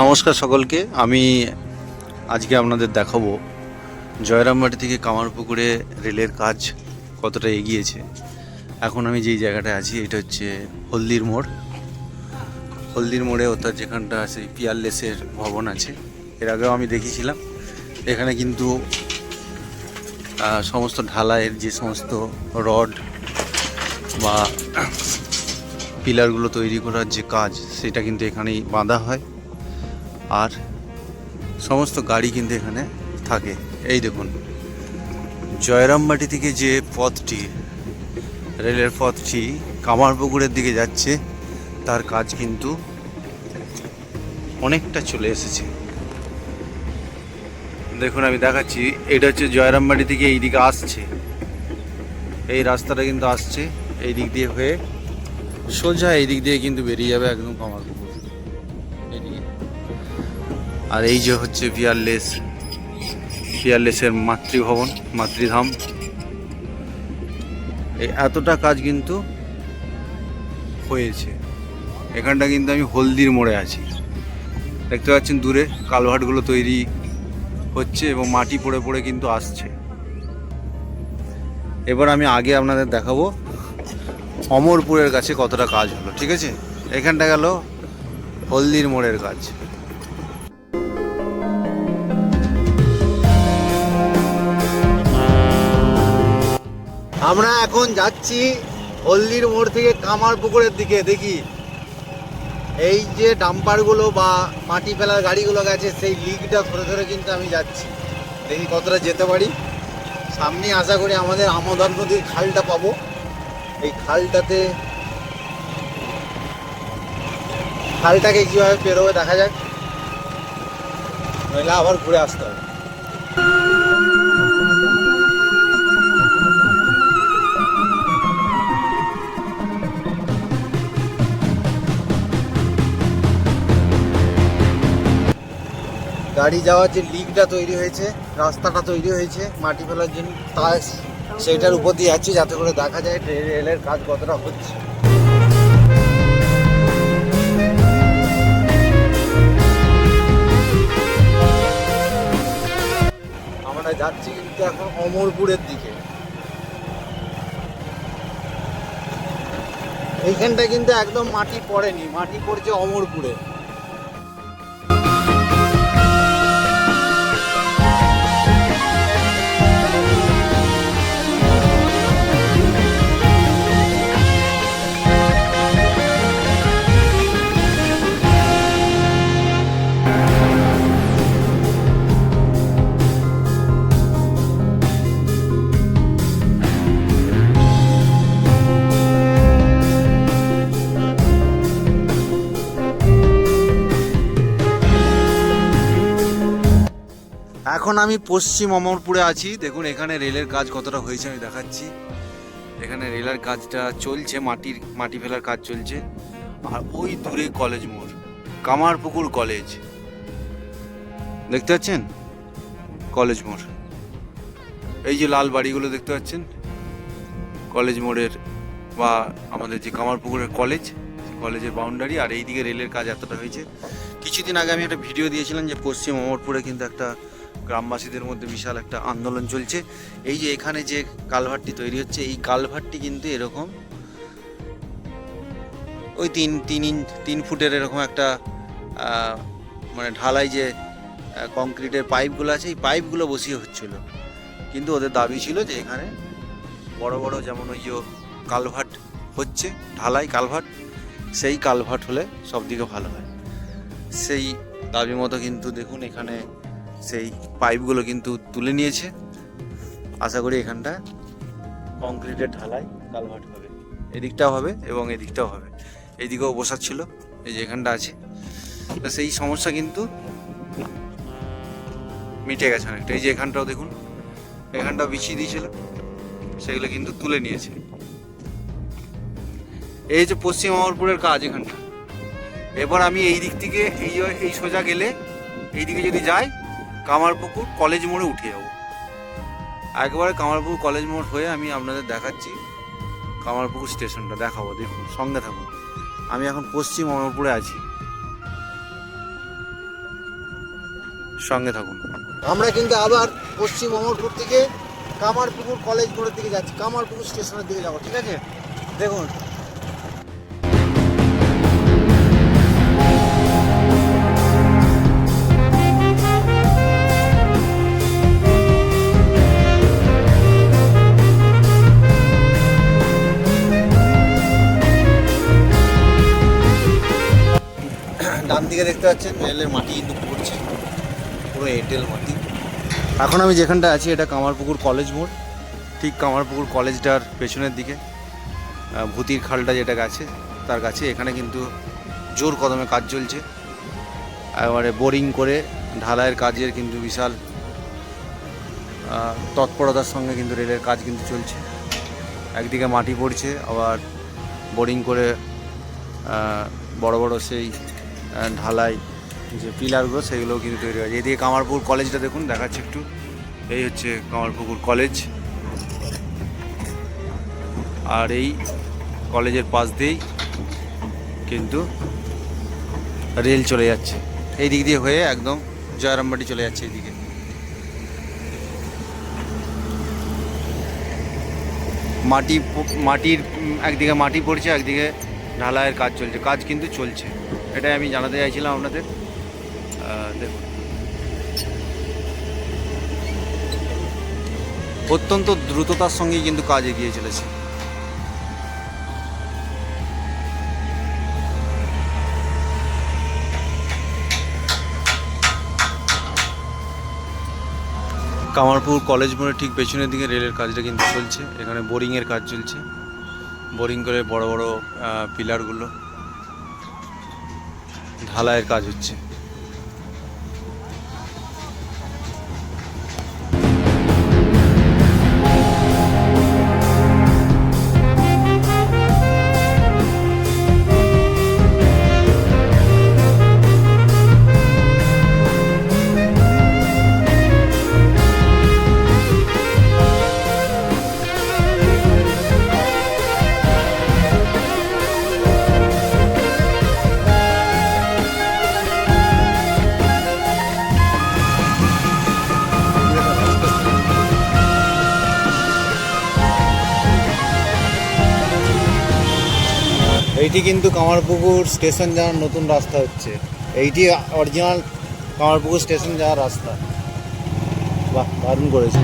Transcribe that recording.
নমস্কার সকলকে। আমি আজকে আপনাদের দেখাবো জয়রামবাটি থেকে কামারপুকুরে রেলের কাজ কতটা এগিয়েছে। এখন আমি যেই জায়গাটায় আছি, এটা হচ্ছে হলদির মোড়। হলদির মোড়ে অর্থাৎ যেখানটা আছে পিয়ারলেসের ভবন আছে, এর আগেও আমি দেখিয়েছিলাম এখানে কিন্তু সমস্ত ঢালাইয়ের যে সমস্ত রড বা পিলারগুলো তৈরি করার যে কাজ, সেটা কিন্তু এখানেই বাঁধা হয়। আর সমস্ত গাড়ি কিন্তু এখানে থাকে। এই দেখুন, জয়রামবাটি থেকে যে পথটি, রেলের পথটি কামারপুকুরের দিকে যাচ্ছে, তার কাজ কিন্তু অনেকটা চলে এসেছে। দেখুন, আমি দেখাচ্ছি, এটা হচ্ছে জয়রামবাটি থেকে এই দিকে আসছে। এই রাস্তাটা কিন্তু আসছে এই দিক দিয়ে হয়ে সোজা এই দিক দিয়ে কিন্তু বেরিয়ে যাবে একদম কামারপুকুর আর এই যে হচ্ছে পিয়ারলেস পিয়ারলেসের মাতৃভবন, মাতৃধাম। এতটা কাজ কিন্তু হয়েছে। এখানটা কিন্তু আমি হলদির মোড়ে আছি। দেখতে পাচ্ছেন দূরে কালভার্টগুলো তৈরি হচ্ছে এবং মাটি পড়ে পড়ে কিন্তু আসছে। এবার আমি আগে আপনাদের দেখাবো অমরপুরের কাছে কতটা কাজ হলো, ঠিক আছে? এখানটা গেল হলদির মোড়ের কাজ। আমরা এখন যাচ্ছি হলদির মোড় থেকে কামার পুকুরের দিকে, দেখি। এই যে ডাম্পারগুলো বা মাটি ফেলার গাড়িগুলো গেছে, সেই লিকটা ধরে ধরে কিন্তু আমি যাচ্ছি। দেখি কতটা যেতে পারি। সামনে আশা করি আমাদের আমোদন নদীর খালটা পাবো। এই খালটাতে খালটাকে কীভাবে পেরোবে দেখা যাক। নইলে আবার ঘুরে আসতে হবে। গাড়ি যাওয়ার যে লিকটা তৈরি হয়েছে, রাস্তাটা তৈরি হয়েছে, মাটি ফেলার জন্য তা সেইটার উপর দিয়ে যাচ্ছি, যাতে করে দেখা যায় রেলের কাজ কতটা হচ্ছে। আমরা যাচ্ছি কিন্তু এখন অমরপুরের দিকে। এইখানটা কিন্তু একদম মাটি পড়েনি, মাটি পড়ছে অমরপুরে। এখন আমি পশ্চিম অমরপুরে আছি। দেখুন, এখানে রেলের কাজ কতটা হয়েছে, আমি দেখাচ্ছি। এখানে রেলের কাজটা চলছে, মাটির, মাটি ফেলার কাজ চলছে। আর ওই দূরে কলেজ মোড়, কামারপুকুর কলেজ। দেখতে পাচ্ছেন? কলেজ মোড়। এই যে লাল বাড়িগুলো দেখতে পাচ্ছেন? কলেজ মোড়ের বা আমাদের যে কামারপুকুরের কলেজ কলেজের বাউন্ডারি আর এইদিকে রেলের কাজ এতটা হয়েছে। কিছুদিন আগে আমি একটা ভিডিও দিয়েছিলাম যে পশ্চিম অমরপুরে কিন্তু একটা গ্রামবাসীদের মধ্যে বিশাল একটা আন্দোলন চলছে। এই যে এখানে যে কালভারটি তৈরি হচ্ছে, এই কালভারটি কিন্তু এরকম ওই তিন তিন ইঞ্চ, তিন ফুটের এরকম একটা মানে ঢালাই যে কংক্রিটের পাইপগুলো আছে, এই পাইপগুলো বসিয়ে হচ্ছিল। কিন্তু ওদের দাবি ছিল যে এখানে বড় বড় যেমন ওই যে কালভার্ট হচ্ছে, ঢালাই কালভার্ট সেই কালভার্ট হলে সব দিকে ভালো হয়। সেই দাবি মতো কিন্তু দেখুন এখানে সেই পাইপগুলো কিন্তু তুলে নিয়েছে। আশা করি এখানটা কংক্রিটের ঢালাই কালভার্ট হবে। এদিকটাও হবে এবং এদিকটাও হবে। এইদিকেও বসার ছিল, এই যে এখানটা আছে। সেই সমস্যা কিন্তু মিটে গেছে অনেকটা। এই যে এখানটাও দেখুন, এখানটাও বিছিয়ে দিয়েছিল, সেগুলো কিন্তু তুলে নিয়েছে। এই যে পশ্চিম অমরপুরের কাজ এখানটা। এবার আমি এই দিক থেকে, এই এই সোজা গেলে, এই দিকে যদি যাই কামারপুকুর কলেজ মোড়ে উঠে যাব। একবারে কামারপুকুর কলেজ মোড় হয়ে আমি আপনাদের দেখাচ্ছি কামারপুকুর স্টেশনটা। দেখাবো, দেখুন, সঙ্গে থাকুন। আমি এখন পশ্চিম অমরপুরে আছি। সঙ্গে থাকুন। আমরা কিন্তু আবার পশ্চিম অমরপুর থেকে কামারপুকুর কলেজ মোড়ের দিকে যাচ্ছি। কামারপুকুর স্টেশনের দিকে যাব, ঠিক আছে? দেখুন ডান দিকে দেখতে পাচ্ছেন, রেলের মাটি কিন্তু পড়ছে, পুরো এঁটেল মাটি। এখন আমি যেখানটা আছি, এটা কামারপুকুর কলেজ মোড়, ঠিক কামারপুকুর কলেজটার পেছনের দিকে। ভূতির খালটা যেটা গেছে, তার কাছে এখানে কিন্তু জোর কদমে কাজ চলছে। এবারে বোরিং করে ঢালাইয়ের কাজের কিন্তু বিশাল তৎপরতার সঙ্গে কিন্তু রেলের কাজ কিন্তু চলছে। একদিকে মাটি পড়ছে, আবার বোরিং করে বড় বড় সেই ঢালাই, যে পিলারগুলো, সেগুলোও কিন্তু তৈরি হয়েছে। এদিকে কামারপুর কলেজটা দেখুন, দেখাচ্ছে একটু। এই হচ্ছে কামারপুকুর কলেজ। আর এই কলেজের পাশ দিয়েই কিন্তু রেল চলে যাচ্ছে। এই দিক দিয়ে হয়ে একদম জয়রামবাটি চলে যাচ্ছে এইদিকে মাটি মাটির একদিকে মাটি পড়ছে, একদিকে ঢালাইয়ের কাজ চলছে। কাজ কিন্তু চলছে। এটাই আমি জানাতে চাইছিলাম আপনাদের। দেখুন। অত্যন্ত দ্রুততার সঙ্গে কিন্তু কাজ এগিয়ে চলেছে। কামারপুর কলেজ মোড়ের ঠিক পেছনের দিকে রেলের কাজটা কিন্তু চলছে। এখানে বোরিংয়ের কাজ চলছে। বোরিং করে বড় বড় পিলারগুলো ঢালাইয়ের কাজ হচ্ছে। এইটি কিন্তু কামারপুকুর স্টেশন যাওয়ার নতুন রাস্তা হচ্ছে। এইটি অরিজিনাল কামারপুকুর স্টেশন যাওয়ার রাস্তা। বাহ, দারুণ করেছে।